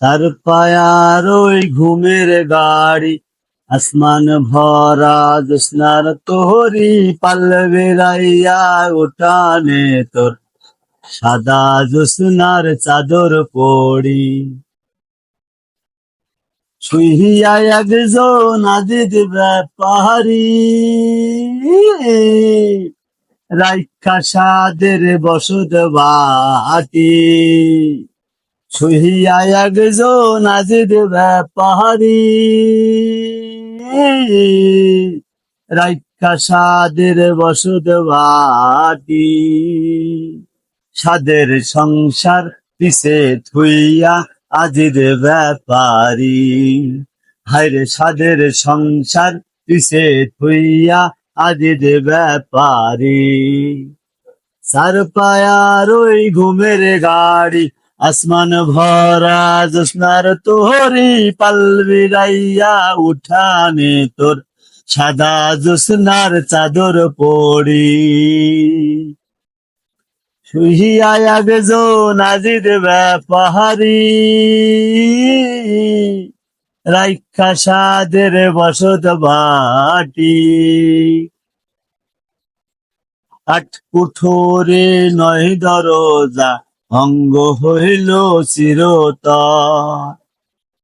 তার পায়ার ওই ঘুমের গাড়ি। আসমান ভরা জোসনার তোহরি পাল্লবে রাইয়া ওঠানে তোর। সাদা জোসনার চাদর পড়ি। ছুইয়া একজন আজিদ ব্যাপারি। রাইখা সাদের বসত বাটি। ছুইয়া একজন আজিদ ব্যাপারি রাইখা সাদের বসত সাদের সংসার পিছে থুইয়া আজির ব্যাপারি হায়রে সাদের সংসার পিছে থুইয়া আজির ব্যাপারি সার পায়ার ওই ঘুমের গাড়ি আসমান ভরা জোসনার তোহরি পালবি রাইয়া উঠানে তোর। সাদা জোসনার চাদর পড়ি। শুহিয়া গেজো নাজির ব্যাপাহারি রাইখা সাদের বসত বাটি। আট কুঠোরে নয় দরজা অঙ্গ হইল চিরতর।